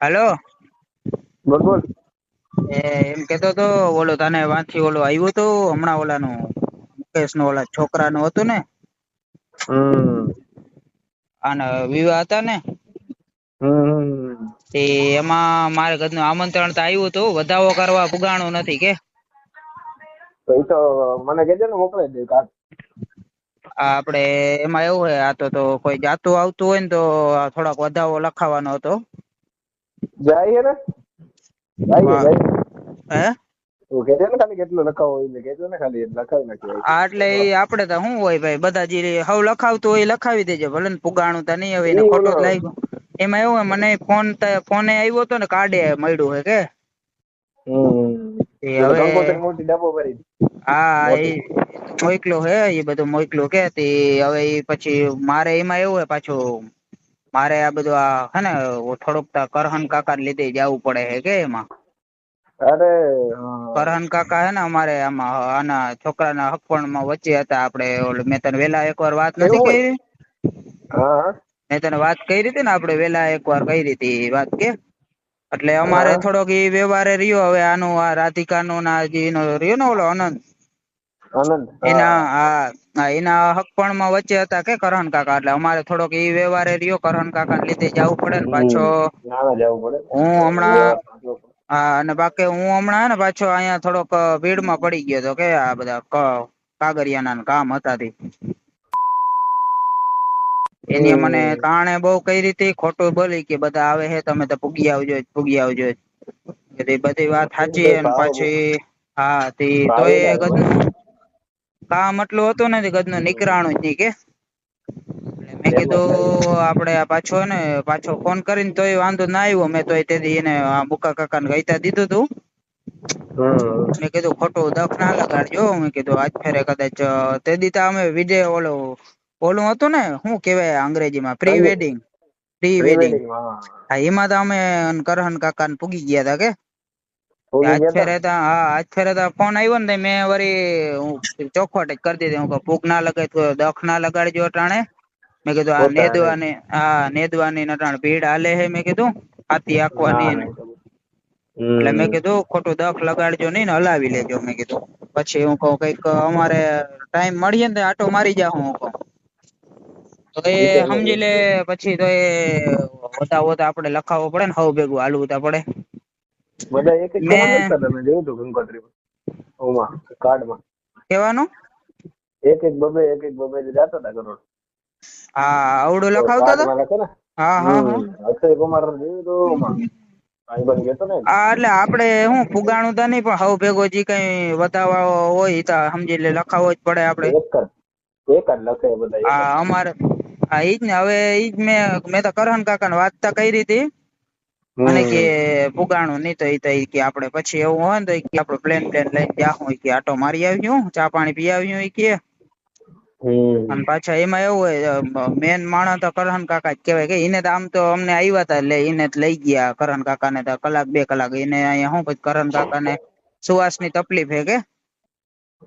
હાલો? બોલ બોલ. એ એમ કેતો તો ઓલો તને વાંથી ઓલો આવ્યું તો હમણાં ઓલાનું મુકેશ નો ઓલા છોકરા નું હતું ને? અને વિવાહ હતા ને? તે એમાં મારે ઘરનું આમંત્રણ તો આવ્યું હતું વધાવો કરવા પુગાણું નથી કે? તો એ તો મને કહેજો ને મોકલાઈ દે કાર્ડ આપણે એમાં એવું હોય આ તો તો કોઈ જાતું આવતું હોય ને તો થોડાક વધાવો લખાવાનો હતો. જાય ને? જાય જાય હે. તું કહેજે ને ખાલી કેટલું લખાવો એટલે કહેજો ને ખાલી લખાવી નાખીએ. આ એટલે આપણે તો શું હોય ભાઈ બધા જે હવ લખાવતું હોય લખાવી દેજો ભલે ને પુગાણું તો નહીં હવે એને ઈ જ ઓલો- એમાં એવું મને ફોન ફોને આવ્યો હતો ને કાર્ડે મળ્યું હે કે? હા એ મોકલો હે એ બધું મોકલું કે તે હવે પછી મારે એમાં એવું હે પાછું મારે આ બધું આ હે ને થોડુંક કરહન કાકા લીધે જવું પડે હે કે એમાં? અરે કરહન કાકા હે ને અમારે આમાં આના છોકરાના હકપણમાં વચ્ચે હતા આપણે ઓલું મેં તને વેલા એકવાર વાત નથી કરી? મેં તને વાત કરી હતી ને આપણે વેલા એકવાર કરી હતી વાત કે? એટલે અમારે થોડોક ઈ વ્યવહારે રહ્યો હવે આનું આ રાધિકાનું ના જે એનો રહ્યો ને ઓલો અનંત? આનંદ એના. આ હા, એના હકપણમાં વચ્ચે હતા કે કરહન કાકા? એટલે અમારે થોડોક ઈ વ્યવહારે રહ્યો કરહન કાકા લીધે જવું પડે ને પાછો. હું હમણાં. હા અને બાકી હું હમણાં ને પાછો અહીંયા થોડોક ભીડમાં પડી ગયો તો કે આ બધા કાગરિયાના કામ હતા તે. એની મને તાણે બહુ કઈ રીતે ખોટું બોલી કે બધા આવે હે તમે તો પૂગી આવજો પૂગી આવજો એટલે બધી વાત સાચી અને પછી હા તે તો તોય ગજનું કામ એટલું હતું ને તે ગજનું નીકરાણું જ નહીં કે. મેં. કીધું આપણે પાછો ને પાછો ફોન કરીને તોય વાંધો ના આવ્યો. મેં તોય તેથી એને આ કાકા ને ગઈતા દીધું તું. મેં કીધું ખોટું દખ ના લગાડજો. મેં કીધું આજ ફેરે કદાચ તે દીતા અમે વિજય ઓલો ઓલું હતું ને શું કેવાય અંગ્રેજીમાં? પ્રી વેડિંગ પ્રી વેડિંગ હા. એમાં તો અમે કરહન કાકા ને પૂગી ગયા હતા કે. આજ ગયા તા? ફેરે તો હા આજ ફેરે તો ફોન આવ્યો ને તો મેં વળી હું ચોખવટ જ કરી દીધી હું કહું ફૂગ ના લગાડ દખ ના લગાડજો અટાણે મેં કીધું આ પોતા હારે. નેદવાની હા નેદવાની નટાણ ભીડ હાલે હે મેં કીધું હાથી આંકવાની ના, ને ના, ખબર. એટલે મેં હમ. કીધું ખોટું દખ લગાડજો નહીં ને હલાવી લેજો મેં કીધું પછી હું કહું કંઈક અમારે ટાઈમ મળીએ ને તો આટો મારી જાઉં હું કહું તો એ ઈ તો એમ જ સમજી લે હોય. પછી તો એ હોતા હોતા આપણે લખાવવો પડે ને હવ ભેગું હાલવું તો પડે બધા એક એક તમે જોયું હતું ગંગોત્રીમાં ઓમાં કાર્ડમાં કહેવાનું એક એક બબે એક એક બબે જાતા હતા કરોડ. હા આવડું લખાવતા હતા? હા હા અક્ષય કુમાર જોયું હતું ઓમાં. એટલે આપણે હું ફુગાણું તો નહીં પણ હવ ભેગો જે કઈ વધાવા હોય તો સમજી લે લખાવો જ પડે આપણે. એક જ એક જ લખે બધા હા અમારે હા ઈ જ ને હવે ઈ જ મેં મેં તો કરહન કાકાને વાત તો કરી હતી. મને કે. પુગાણું નહીં તો એ તો કે આપણે પછી એવું હોય ને તો કે આપણે પ્લેન પ્લેન લઈને ઈ કે આટો મારી આવ્યું ચા પાણી પી આવ્યું એ કે. અને પાછા એમાં એવું હોય મેન માણસ તો કરહન કાકા જ કહેવાય કે એને તો આમ તો અમને આવ્યા તા એટલે એને જ લઈ ગયા કરહન કાકાને તો કલાક બે કલાક એને અહીંયા શું પછી કરહન સુવાસની તકલીફ હે કે?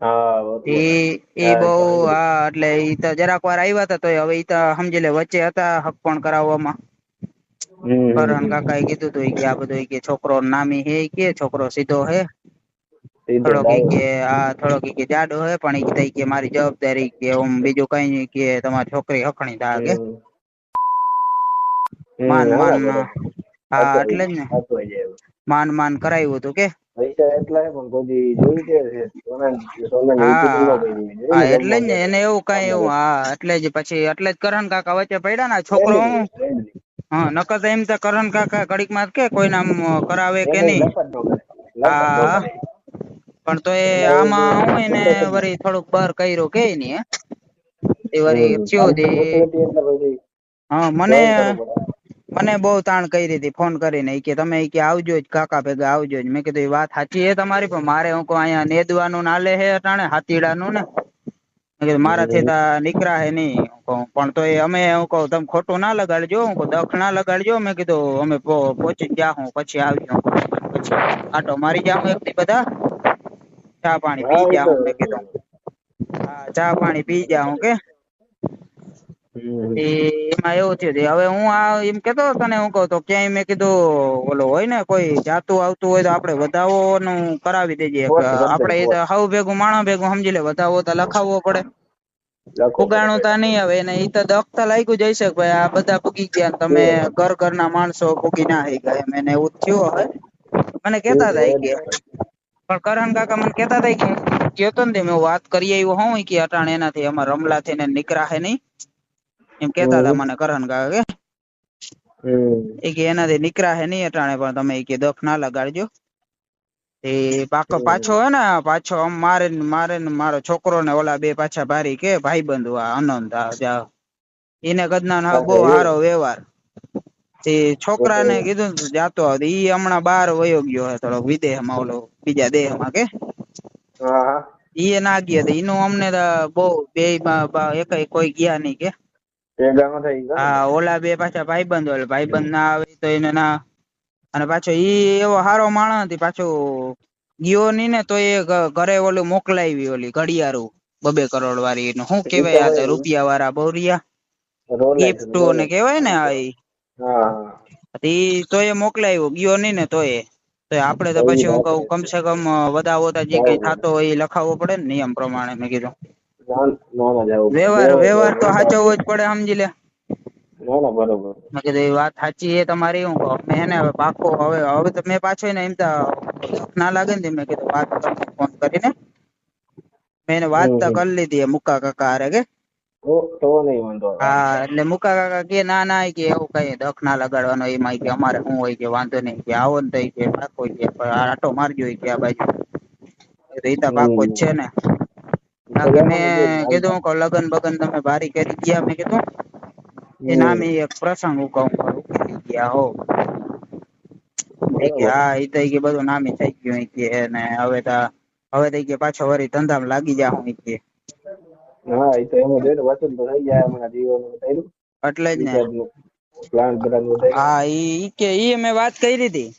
હા એ હા, બહુ હા એટલે એ તો જરાક વાર આવ્યા તા તો હવે એ તો સમજી લે વચ્ચે હતા હક પણ કરાવવામાં. હમ. કાકા એ કીધું તું કે આ બધું કે છોકરો નામી હે કે છોકરો સીધો હે. થોડોક કે આ થોડોક કે જાડો હે પણ એ કે કે મારી જવાબદારી કે ઓમ બીજું કઈ નહીં કે તમારી છોકરી હખણી થા કે. માન માન હા એટલે જ ને. માન માન કરાવ્યું હતું કે. એટલા જ ને એને એવું કઈ એવું હા એટલે જ પછી એટલે જ કરણ કાકા વચ્ચે પડ્યા ને છોકરો હું નકર તો એમ તો કરણ કાકા ઘડીકમાં કે કોઈ નામ કરાવે કે નહીં. હા. પણ તો એ આમાં હું એને વરી થોડુંક બહાર કર્યો કે નહીં એ હમ થયો તે. હા મને મને બહુ તાણ કરી હતી ફોન કરીને. કે તમે કે આવજો જ કાકા ભેગા આવજો જ. મેં કીધું વાત સાચી હે તમારી પણ મારે હું કહું અહીંયા નેદવાનું નાલે હે અટાણે હાથીડાનું ને. કીધું મારાથી તો નીકળા હે નહીં. હું પણ તોય અમે હું કહું તમે ખોટું ના લગાડજો. હું કહું દખ ના લગાડજો. મેં કીધું અમે પહો- પહોંચી ગયા હું પછી આવજો પછી આટો મારી જાઉં એક બધા. ચા પાણી પી એ તો મેં કીધું. હા ચા પાણી પી જાહું કે હમ. એ એમાં એવું થયું હતું. હવે હું આ એમ કેતો હતો તને હું કહું તો ક્યાંય મેં કીધું ઓલો હોય ને કોઈ જાતું આવતું હોય તો આપણે વધાવોનું કરાવી દેજે. આપણે હાવ ભેગું માણસ ભેગું સમજી લે વધાવો તો લખાવવો પડે. ઉગાણું તો નહીં આવે ને ઈ તો દખતા લાગ્યું જઈ શકે ભાઈ આ બધા પૂગી ગયા તમે ઘર ઘરના માણસો પૂગી ના હઈ ગયા એમ એને એવું થયું હવે. મને કેતા હતા કે પણ કરણ કાકા મને કેતા હતા કે કેતો ને મેં વાત કરી આવ્યો હું કે અટાણે એનાથી અમાર રમલા થઈને નીકળા હે નહીં. એમ કેતા હતા મને કરણ કાકા કે. એ કે એનાથી નીકળા હે નહીં અટાણે પણ તમે કે દખ ના લગાડજો. એ પાકો પાછો હે ને પાછો આમ મારે ને મારે ને મારો છોકરો ને ઓલા બે પાછા ભારી કે ભાઈબંધ આ અનંત આ જા એને કદના હા, બહુ સારો વ્યવહાર. તે છોકરાને. કીધું જાતો આવતો ઈ હમણાં બાર વયો ગયો હે થોડોક વિદેહમાં ઓલો બીજા દેહમાં કે. હા હા. ઈ ના ગયા તો ઈનું અમને બહુ બે એક કોઈ ગયા નહીં કે. હા ઓલા બે પાછા ભાઈબંધ હોય ભાઈબંધ ના આવે તો એને ના અને પાછો ઈ એવો હારો માણસ હતી પાછો ગયો નઈ ને તો એ ઘરે ઓલું મોકલાવી ઓલી ઘડિયાળું બબે કરોડ વાળી એનું. શું કેવાય આ રૂપિયા વાળા બોરિયા? ગિફ્ટ ને કેવાય ને આ ઈ. તો એ મોકલાવ્યો ગયો નઈ ને તો એ. તો તો પછી હું કઉ કમસે કમ વધાવો તો જે કઈ થતો હોય એ લખાવવો પડે ને નિયમ પ્રમાણે મેં કીધું. વ્યવહાર વ્યવહાર તો સાચવવો જ પડે સમજી લે ના ના બરોબર. મેં કીધું એ વાત સાચી એ તમારી હું કહું મેં એને હવે પાકો હવે હવે તો મેં પાછો એને એમ તો ના લાગે ને તે મેં કીધું વાત તમને ફોન કરીને. મેં એને વાત તો હમ. કરી લીધી એ મુકા કાકા હારે કે? તો તો નહીં વાંધો આવે. હા એટલે મુકા કાકા કે ના ના ઈ કે એવું કઈ દખ ના લગાડવાનો એમાં ઈ કે અમારે શું હોય કે વાંધો નહીં કે આવો ને તો ઈ કે પાકો ઈ કે પણ આ આટો મારજો ઈ કે આ બાજુ. તો ઈ તો પાકો જ છે ને. બાકી મેં કીધું કે લગન બગન તમે ભારી કરી ગયા મેં કીધું. એ નામે એક પ્રસંગ હું ઉકેલી ગયા હો. કે હા ઈ તો કે બધું નામે થઈ ગયું કે ને હવે તો હવે તો કે પાછો વળી ધંધામાં લાગી જા હું કે. હા એ તો એમાં જોઈને વસૂલ તો થઈ જાય હમણાં જીવોનું એટલે જ ને. પ્લાન હા ઈ કે ઈ મેં વાત કરી હતી.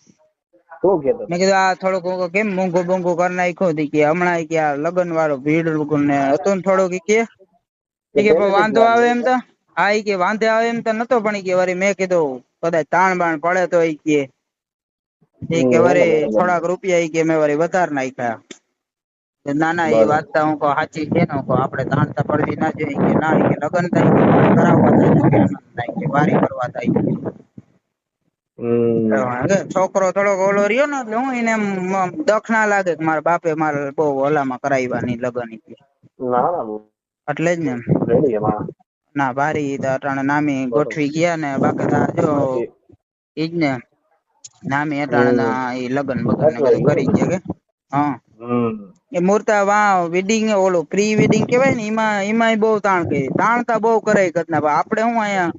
મેં કીધું આ થોડુંક કેમ મોંઘો બોંઘું કરી નાખ્યો? તી કે હમણાં કે આ લગન વાળો ભીડ ને હતો ને થોડુંક કે. કે વાંધો આવે એમ તો. હા ઈ કે વાંધો આવે એમ તો નતો પણ કે વળી મેં કીધું કદાચ તાણ બાણ પડે તો એ કે. એ કે હમ, થોડાક રૂપિયા એ કે મેં વળી વધાર નાખ્યા. નાના એ વાત તો હું સાચી છે ને આપડે આપણે તાણતા પડવી ના જોઈએ કે ના કે લગન થાય કરાવવા થાય કે વારી કરવા થાય. છોકરો થોડોક ઓલો રહ્યો ને એટલે હું એને એમ દખ ના લાગે કે મારા બાપે મારે બહુ ઓલામાં કરાવ્યા લગન. ના ના એટલે જ ને ના ભારી અટાણે નામી ગોઠવી ગયા ને બાકી તા જો ઈ જ ને નામી અટાણે ઈ લગન બગન કરી ગયા કે. હા. એ મૂર્તા વા વેડિંગ ઓલું પ્રી વેડિંગ કેવાય ને એમાં એમાંય બહુ તાણ કરી. તાણતા બહુ કરે પણ આપણે હું અહીંયા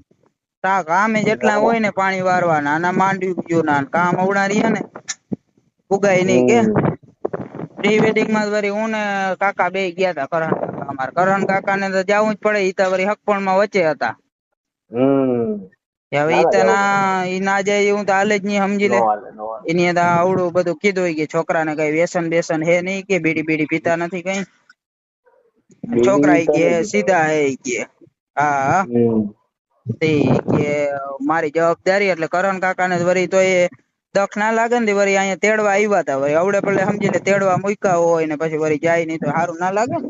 તા કામે જેટલા હોય ને પાણી વારવાના આના માંડવી ગયો ના કામ અવડા રહ્યા ને ફુગાય નહીં કે. પ્રી વેડિંગમાં વરી હું ને કાકા બે ગયા હતા કરણ કાકા અમાર. કરણ કાકા ને તો જાવું જ પડે ઈ તો વરી હકપણમાં વચ્ચે હતા. હવે ઈ તો ના ઈ ના જાય હું તો હાલે જ નહીં સમજી લે. નો નો એની અંદર આવડું બધું કીધું કે છોકરાને કઈ વ્યસન બેસન હે નહીં કે બીડી બીડી પીતા નથી કઈ. છોકરા કે સીધા હે ઈ કે. હા. તે કે મારી જવાબદારી એટલે કરણ કાકા ને વળી તો એ દખ ના લાગે ને વળી અહીંયા તેડવા આવ્યા હતા વળી આવડે પડે સમજી લે તેડવા મૂક્યા હોય ને પછી વળી જાય નહીં તો સારું ના લાગે ને?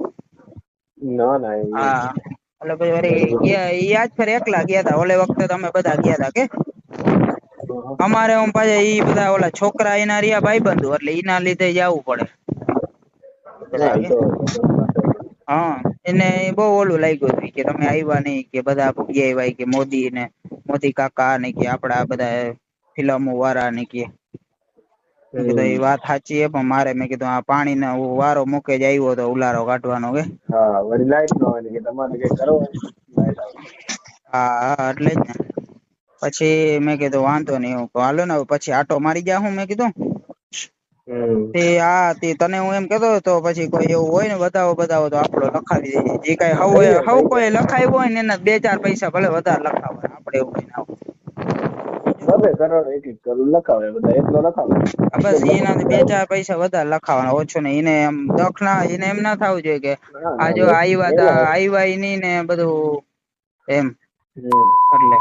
ના ના હા એટલે પછી વળી ગયા આજ ફેર એકલા ગયા તા ઓલે વખતે તમે બધા ગયા તા કે? અમારે આમ પાછા ઈ બધા ઓલા છોકરા એના રહ્યા ભાઈબંધો એટલે એના લીધે જવું પડે. હા. એને બહુ ઓલું લાગ્યું હતું કે તમે આવ્યા નહિ કે બધા ભૂગી આવ્યા કે મોદી ને મોદી કાકા ને કે આપડા બધા ફિલ્મો વાળા ને કે. મેં કીધું એ વાત સાચી છે પણ મારે મેં કીધું આ પાણી નો વારો મૂકે જ આવ્યો હતો ઉલારો કાઢવાનો કે. હા વળી લાઈટ નો હોય કે તમારે કઈ હા એટલે જ ને. પછી મેં કીધું વાંધો નહીં હું હાલો ને પછી આટો મારી ગયા હું મેં કીધું. તે આ તે તને હું એમ કેતો તો પછી કોઈ એવું હોય ને બતાવો બતાવો તો આપડો લખાવી દઈએ. જે કઈ હવ હવ કોઈ લખાવ્યું હોય ને એના બે ચાર પૈસા ભલે વધારે લખાવે આપડે એવું કઈ ના બબે કરોડ એક એક કરોડ લખાવે બધા એટલો લખાવે. બસ એના બે ચાર પૈસા વધારે લખાવાના ઓછું ને એને એમ દખના એને એમ ના થવું જોઈએ કે આ જો આવ્યા. તા આવ્યા નહીં ને બધું એમ. એટલે